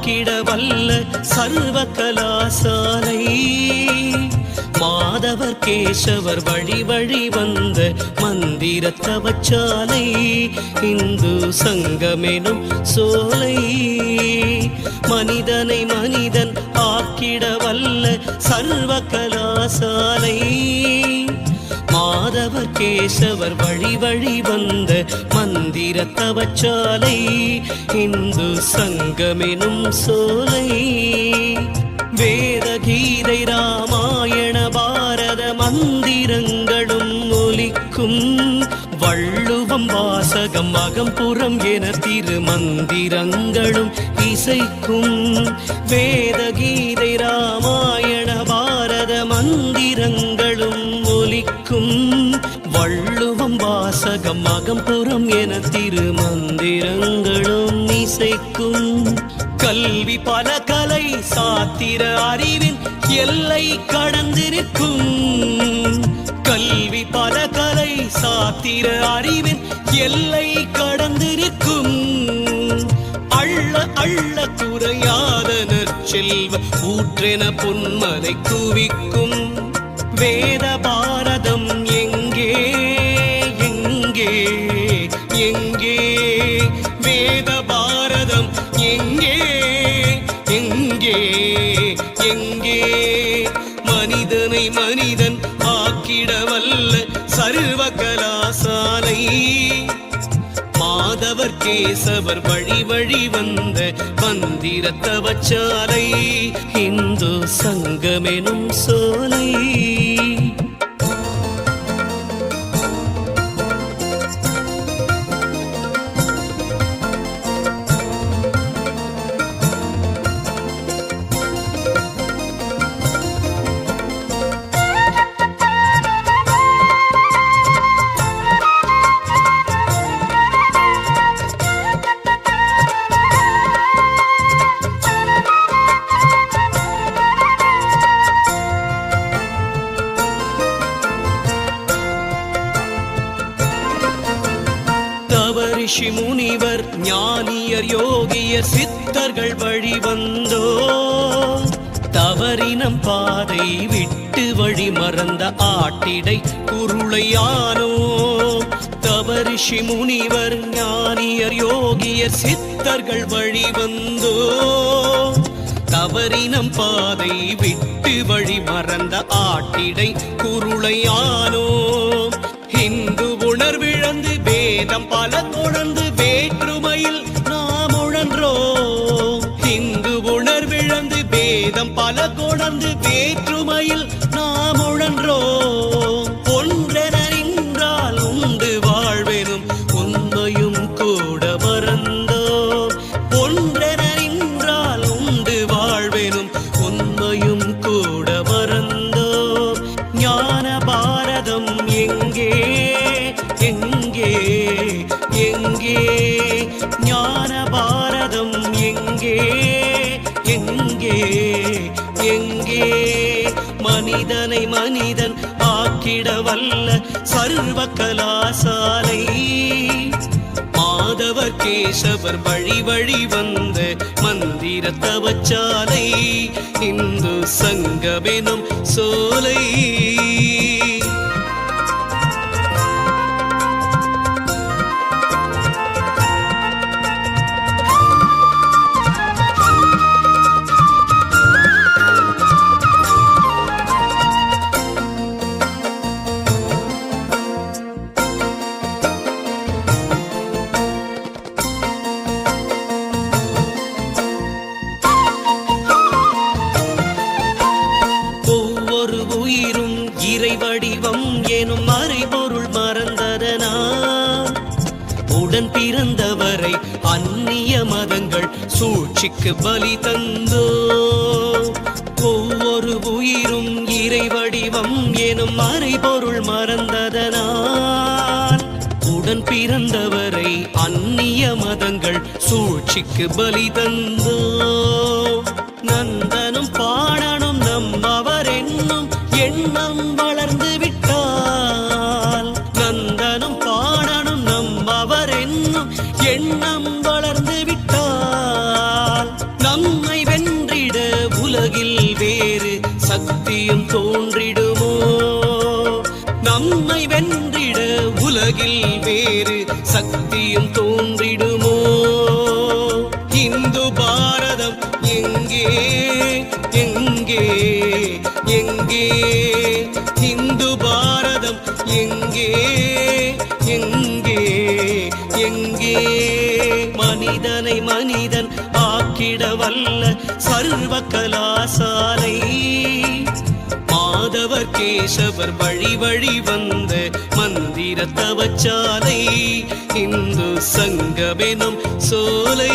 மனிதன் வல்ல சர்வ கலாசாலை மாதவர் கேசவர் வழி வழி வந்த மந்திர தவச்சாலை இந்து சங்கமெனும் சோலை. மனிதனை மனிதன் ஆக்கிட வல்ல சர்வ கலாசாலை மாதவர் கேசவர் வழி வழி வந்த மந்திர தவச்சாலை இந்து சங்கமெனும் சோலை. வேத கீதை ராமாயண பாரத மந்திரங்களும் ஒலிக்கும் வள்ளுவம் வாசகம் அகம்புறம் என திருமந்திரங்களும் இசைக்கும். வேத கீதை ராமாயண ராகம் அகம்புறம் என திருமந்திரங்களும் இசைக்கும். கல்வி பல கலை சாத்திர அறிவின் எல்லை கடந்திருக்கும். கல்வி பல கலை சாத்திர அறிவின் எல்லை கடந்திருக்கும். அள்ள அள்ள குறையாத நற்செல்வ ஊற்றென பொன்மலை குவிக்கும். வேத எங்கே எங்கே எங்கே? மனிதனை மனிதன் ஆக்கிடவல்ல சர்வ கலாசாலை மாதவர் கேசவர் வழி வழி வந்த மந்திரத்தவச்சாலை இந்து சங்கமெனும் சோ ரிஷி முனிவர் ஞானியர் யோகியர் சித்தர்கள் வழி வந்தோ தவறினம் பாதை விட்டு வழி மறந்த ஆட்டிடை குருளையானோ தவரிஷி முனிவர் ஞானியர் யோகியர் சித்தர்கள் வழி வந்தோ தவறினம் பாதை விட்டு வழி மறந்த ஆட்டிடை குருளையானோ வேதம் பல தொடர்ந்து வேற்றுமையில் நாம் உழன்றோம் இந்து உணர்விழந்து வேதம் பல தொடர்ந்து வேற்றுமையில் நாம் உழன்றோம் ஞான பாரதம் எங்கே? எங்கே? எங்கே? மனிதனை மனிதன் ஆக்கிட வல்ல சர்வ கலாசாலை. மாதவர் கேசவர் வழி வழி வந்த மந்திர தவச்சாலை இந்து சங்கமெனும் சோலை. உடன் பிறந்தவரை அந்நிய மதங்கள் சூழ்ச்சிக்கு பலி தந்தோ. ஒவ்வொரு உயிரும் இறை வடிவம் எனும் மறைபொருள் மறந்ததனால் உடன் பிறந்தவரை அந்நிய மதங்கள் சூழ்ச்சிக்கு பலி தந்தோ. நந்த நம்மை வேறு சக்தியும் தோன்றிடுமோ? நம்மை வென்றிட உலகில் வேறு சக்தியும் தோன்றிடுமோ? இந்து பாரதம் எங்கே? எங்கே? எங்கே? இந்து பாரதம் எங்கே? ஆக்கிட வல்ல சர்வ கலாசாலை மாதவர் கேசவர் வழி வழி வந்த மந்திர தவச்சாலை இந்து சங்கமெனும் சோலை.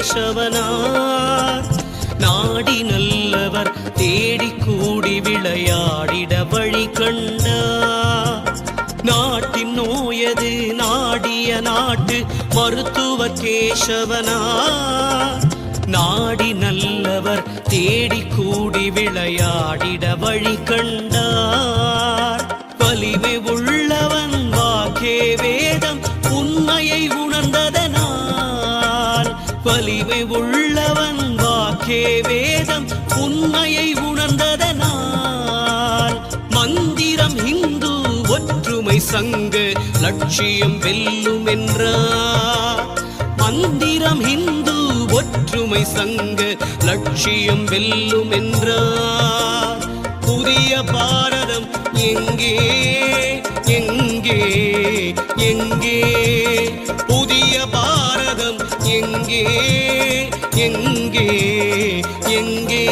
கேசவனார். நாடி நல்லவர் தேடி கூடி விளையாடிட வழி கண்டார். நாட்டின் நோயது நாடிய நாட்டு மருத்துவ கேசவனார். நாடி நல்லவர் தேடி கூடி விளையாடிட வழி கண்டார். வலிமை உள்ளவர் வலிமை உள்ளவன் வாக்கே வேதம் உண்மையை உணர்ந்ததனால். மந்திரம் இந்து ஒற்றுமை சங்க லட்சியம் வெல்லும் என்றார். மந்திரம் இந்து ஒற்றுமை சங்க லட்சியம் வெல்லும் என்றார். புதிய பாரதம் எங்கே எங்கே எங்கே? புதிய பாரதம் எங்கே எங்கே எங்கே?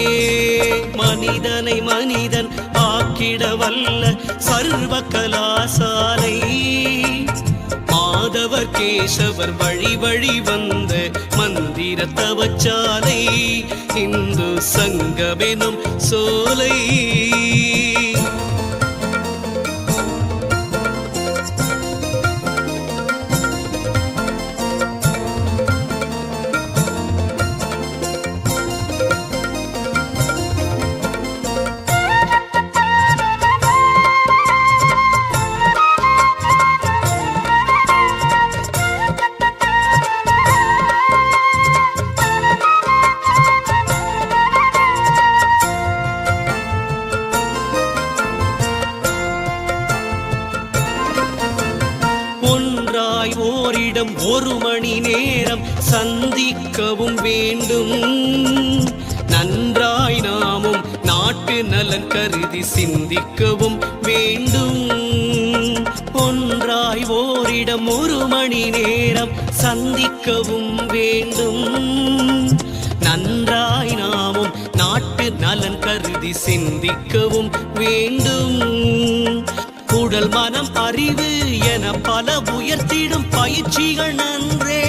மனிதனை மனிதன் ஆக்கிட வல்ல சர்வ கலாசாலை. மாதவர் கேசவர் வழி வழி வந்த மந்திர தவச்சாலை. இந்து சங்கமெனும் சோலை. நலன் சிந்திக்கவும் வேண்டும். ஒன்றாய் ஓரிடம் ஒரு மணி நேரம் சந்திக்கவும் வேண்டும். நன்றாய் நாமும் நாட்டு நலன் கருதி சிந்திக்கவும் வேண்டும். உடல் மனம் அறிவு என பல உயர்த்திடும் பயிற்சிகள் நன்றே.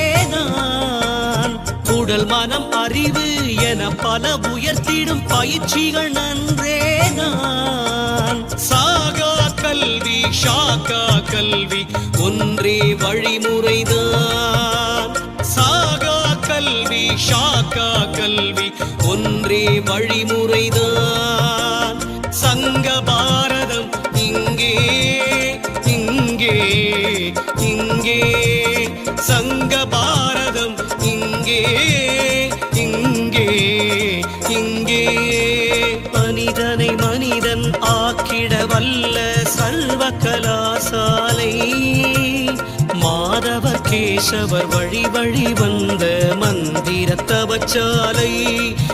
பல உயர்த்திடும் பயிற்சிகள் நன்றே நான். சாகா கல்வி ஷாகா கல்வி ஒன்றே வழிமுறைதான் சாகா கல்வி ஷாகா கல்வி ஒன்றே வழிமுறைதான் சங்க கலாசாலை. மாதவ கேசவர் வழி வழி வந்த மந்திர தவச்சாலை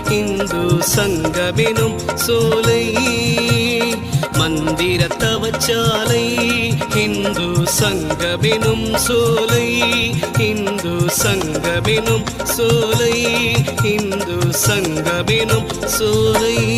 இந்து சங்கமெனும் சோலை. மந்திர தவச்சாலை இந்து சங்கமெனும் சோலை. இந்து சங்கமெனும் சோலை இந்து சங்கமெனும் சோலை.